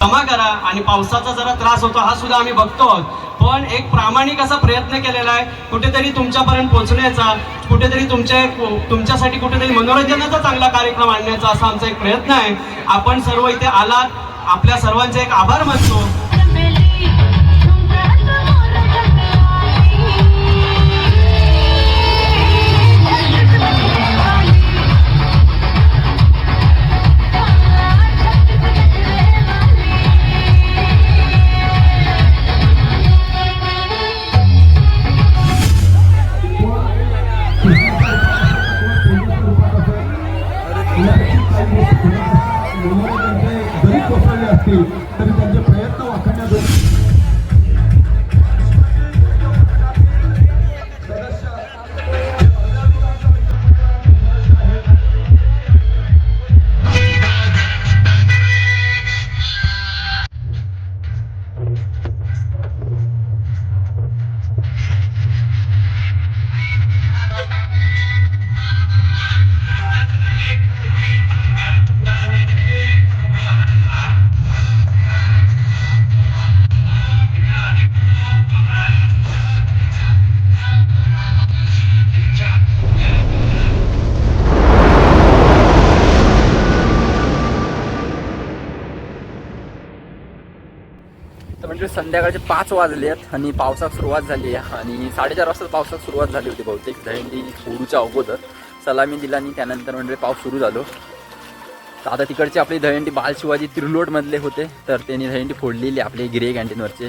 क्षमा करा आणि पावसाचा जरा त्रास होतो हा सुद्धा आम्ही बघतो आहोत. पण एक प्रामाणिक असा प्रयत्न केलेला आहे कुठेतरी तुमच्यापर्यंत पोहोचण्याचा कुठेतरी तुमच्या तुमच्यासाठी कुठेतरी मनोरंजनाचा चांगला कार्यक्रम आणण्याचा असा आमचा एक प्रयत्न आहे. आपण सर्व इथे आलात. आपल्या सर्वांचे एक आभार मानतो. संध्याकाळचे पाच वाजले आहेत आणि पावसात सुरुवात झाली आहे. आणि साडेचार वाजता पावसात सुरुवात झाली होती बहुतेक. दहीहंडी सुरूच्या अगोदर सलामी दिला आणि त्यानंतर म्हणजे पाऊस सुरू झालो. तर आता तिकडची आपली दहंडी बाल शिवाजी होते तर त्यांनी दहंडी फोडलेली आहे आपले गिरे कॅन्टीनवरचे.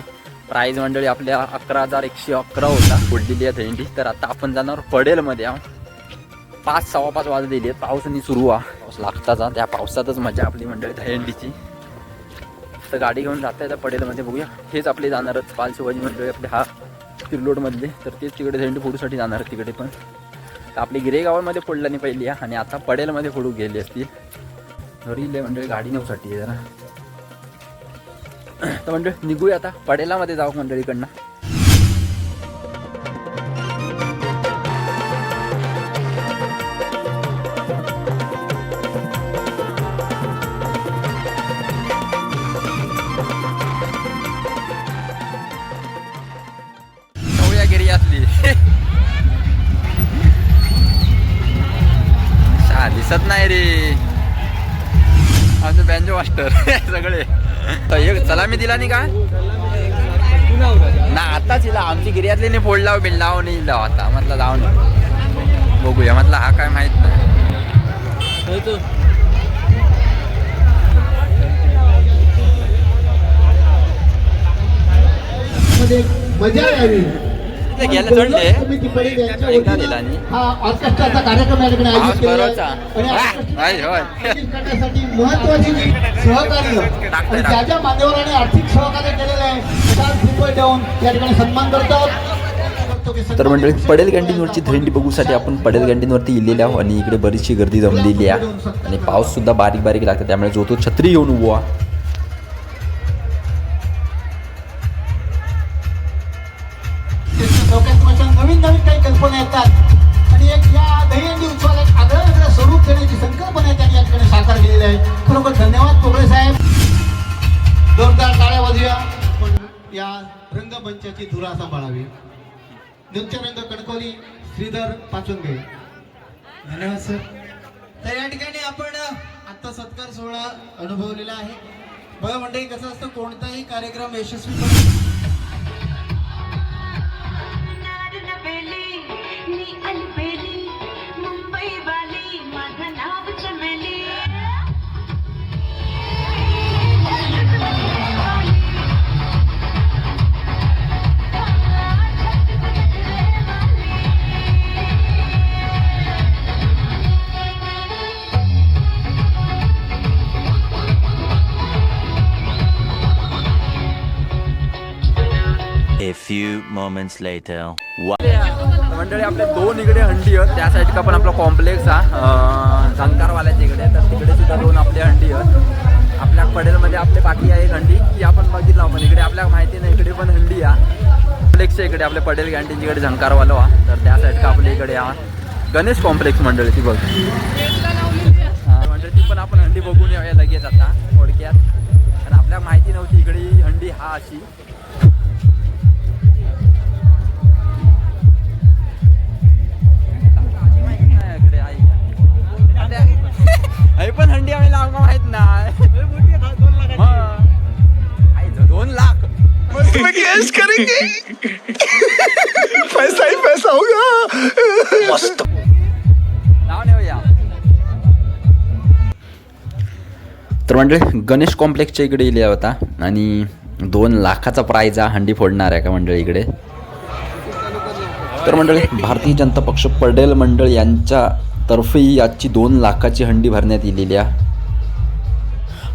प्राईज मंडळी आपल्या अकरा हजार एकशे अकरा होता फोडलेली आहे दहंडी तर आता आपण जाणार पडेलमध्ये आहोत पाच सव्वा पाच वाजलेली आहे पाऊस आणि सुरू आहे पाऊस लागताचा त्या पावसातच मजा आपली मंडळी दहीहंडीची. तर गाडी घेऊन जाता येतं पडेलमध्ये बघूया. हेच आपले जाणारच पाल शिवाजी मंडळ आपले हा तिरलोडमधले तर तेच तिकडे झेंडू फोडूसाठी जाणार तिकडे पण. तर आपली गिरेगावामध्ये फोडलं नाही पहिली आणि आता पडेलमध्ये फोडू गेली असतील. घरी इले गाडी नेऊसाठी जरा. तर मंडळी निघूया आता. पडेलामध्ये जाऊ मंडळीकडनं. दिसत नाही रे. आमचे बँजो मास्टर सगळे. एक चला मी दिला नाही का? ना आताच हिला आमची गिर्यातली नाही फोडलाव बिडलाव नाही लाव आता. म्हटलं जाऊ नये बघूया म्हटलं हा काय माहीत नाही. मजा यावी. तिथे गेले चढले एकदा दिला आणि हा. आहे. हा, ज्या मान्यवरांनी आर्थिक सहकार्य केलेलं आहे देऊन या ठिकाणी सन्मान तर मंडळी पडेल कॅन्टीनवरची दहीहंडी बघूसाठी आपण पडेल कॅन्टीनवरती इलेले आहोत आणि इकडे बरीचशी गर्दी जमलेली आहे. आणि पाऊस सुद्धा बारीक बारीक लागतो त्यामुळे जो तो छत्री घेऊन उभा. नवीन नवीन काही कल्पना येतात. आणि एक या दहीहंडी उत्सवाला एक आगळं वेगळं स्वरूप देण्याची संकल्पना त्यांनी या ठिकाणी साकार केलेली आहे. खरोखर धन्यवाद पोगळे साहेब. जोरदार टाळ्या वाजूया पण या रंगमंचाची धुरा सांभाळावी. नृत्यरंग कणकोली श्रीधर पाचुंगे. धन्यवाद सर. तर या ठिकाणी आपण आता सत्कार सोहळा अनुभवलेला आहे. बघा म्हणजे कसं असतं कोणताही कार्यक्रम यशस्वी few moments later. मंडळी आपले दोन इकडे हंडी आहेत. त्या साईड का पण आपला कॉम्प्लेक्स हा. झंकारवाल्याच्या इकडे तर तिकडे सुद्धा दोन आपले हंडी आहेत. आपल्या पडेलमध्ये आपले बाकी आहे एक हंडी. ती आपण बघितलं आपण. इकडे आपल्याला माहिती नाही इकडे पण हंडी हा कॉम्प्लेक्सच्या इकडे आपले पडेल कॅन्टीनच्या इकडे झंकारवाला हा. तर त्या साईड का आपल्या इकडे हा. गणेश कॉम्प्लेक्स मंडळी ती बघ. मंडळी ती पण आपण हंडी बघून येऊया लगेच आता. थोडक्यात. कारण आपल्याला माहिती नव्हती इकडे हंडी हा अशी. नाव नाही या तर म्हणजे गणेश कॉम्प्लेक्सच्या इकडे इले होता आणि दोन लाखाचा प्राईज हा हंडी फोडणार आहे का मंडळी इकडे? तर मंडळी भारतीय जनता पक्ष पडेल मंडळ यांच्या तर्फे आजची दोन लाखाची हंडी भरण्यात येलेली आहे.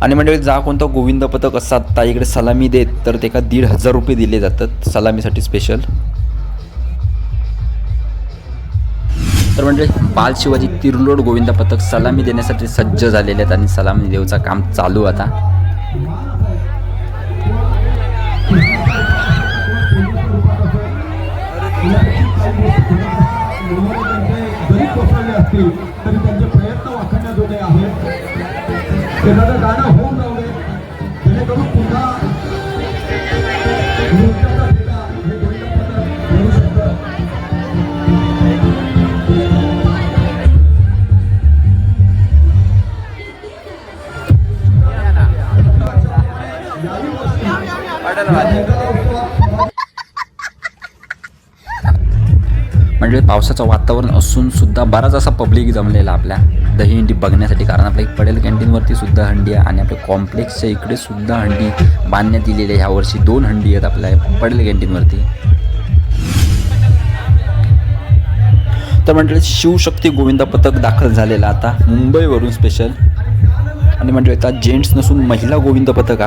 आणि मंडळी जा कोणता गोविंद पथक असतात ताईकडे सलामी देत तर ते का दीड हजार रुपये दिले जातात सलामीसाठी स्पेशल तर म्हणजे बाल शिवाजी तिरलोड गोविंद पथक सलामी देण्यासाठी सज्ज झालेले आहेत आणि सलामी देऊचा काम चालू आता. तरी त्यांचे प्रयत्न वाखण्याजोगे आहेत. एखादं गाणं होऊन जाऊ दे जेणेकरून पुन्हा नृत्याचा ठेका हे गोविंदपथक शकतं. म्हणजे पावसाचं वातावरण असून सुद्धा बराच असा पब्लिक जमलेला आपल्या. दही हंडी बघण्यासाठी कारण आपल्या एक पडेल. कॅन्टीनवरती सुद्धा हंडी आहे आणि आपल्या कॉम्प्लेक्सच्या इकडे सुद्धा हंडी बांधण्यात दिलेली आहे. ह्या वर्षी दोन हंडी आहेत आपल्या पडेल कॅन्टीनवरती. तर म्हटलं शिवशक्ती गोविंदा पथक दाखल झालेला आता मुंबईवरून स्पेशल आणि म्हटलं आता जेंट्स नसून महिला गोविंद पथक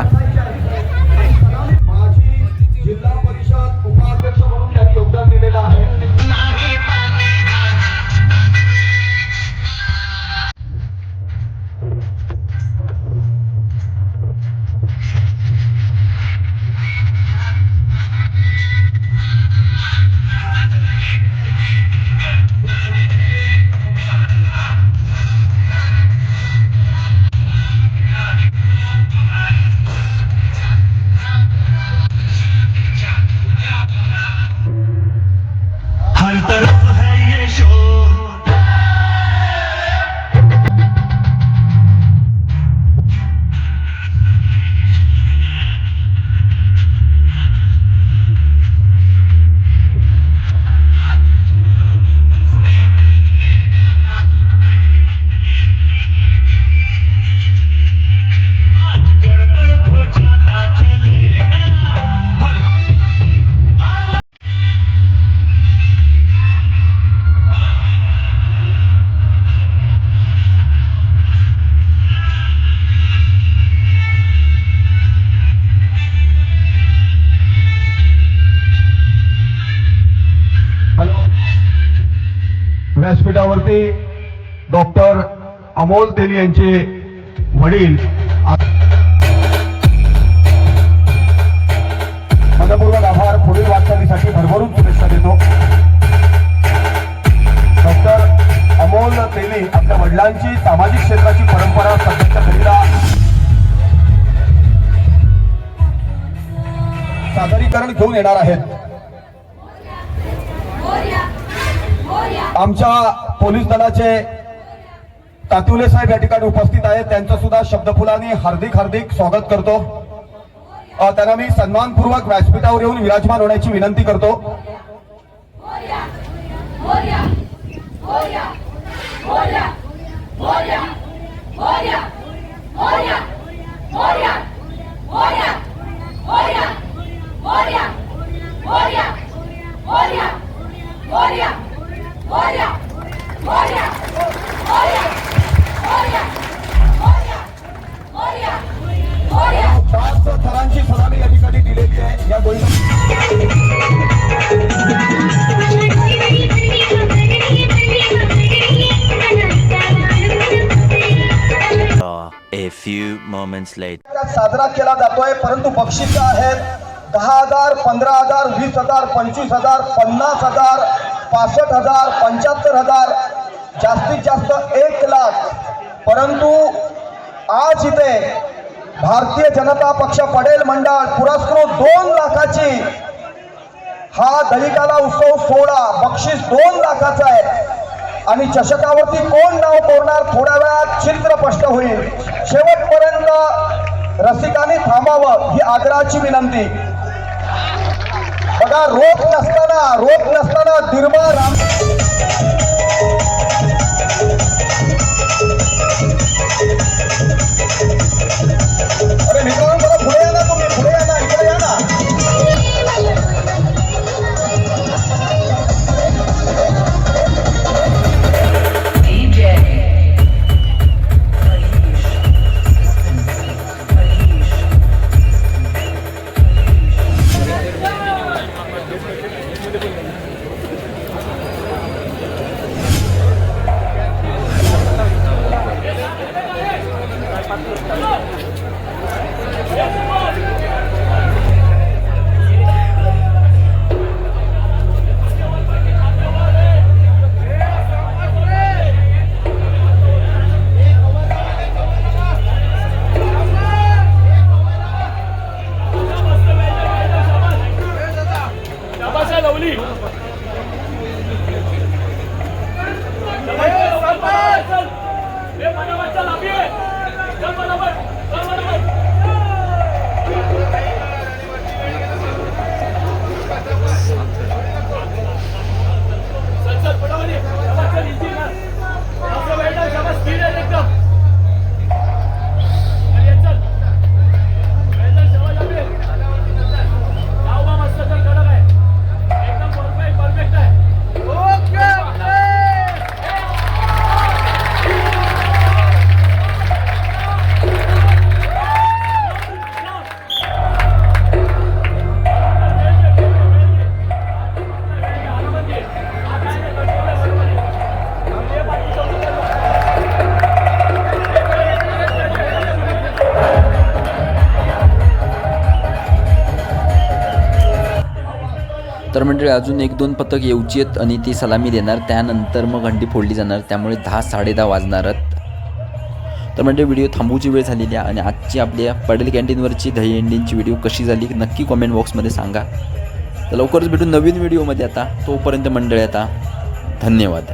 व्यासपीठावरती डॉक्टर अमोल तेली यांचे वडील मनपूर्वक आभार. पुढील वाटचालीसाठी भरभरून शुभेच्छा देतो. डॉक्टर अमोल तेली आपल्या वडिलांची सामाजिक क्षेत्राची परंपरा सध्याच्या घडीला सादरीकरण घेऊन येणार आहेत. आमच्या पोलीस दलाचे तातुले साहेब या ठिकाणी उपस्थित आहेत त्यांचं सुद्धा शब्दफुलाने हार्दिक हार्दिक स्वागत करतो त्यांना मी सन्मानपूर्वक व्यासपीठावर येऊन विराजमान होण्याची विनंती करतो A few moments later. साजरा केला जातोय, परंतु बक्षीस आहेत दहा हज़ार, पंधरा हज़ार, वीस हज़ार, पंचवीस हज़ार, पन्नास हज़ार पासष्ट हजार पंच्याहत्तर हजार जास्तीत जास्त एक लाख. परंतु आज इथे भारतीय जनता पक्ष पडेल मंडळ पुरस्कृत दोन लाखाची. हा दलिताला उत्सव सोहळा बक्षीस दोन लाखाचा आहे. आणि चषकावरती कोण नाव कोरणार थोड्या वेळात चित्र स्पष्ट होईल. शेवटपर्यंत रसिकांनी थांबावं ही आग्रहाची विनंती. बघा रोख नसताना रोख नसताना 第八。तर मंडळी अजून एक दोन पथक येऊची आहेत आणि ती सलामी देणार. त्यानंतर मग हंडी फोडली जाणार. त्यामुळे दहा साडेदहा वाजणार आहेत. तर म्हणजे व्हिडिओ थांबूची वेळ झालेली आहे आणि आजची आपल्या पडेल कॅन्टीनवरची दहीहंडींची व्हिडिओ कशी झाली नक्की कॉमेंट बॉक्समध्ये सांगा. तर लवकरच भेटू नवीन व्हिडिओमध्ये आता. तोपर्यंत मंडळी आता धन्यवाद.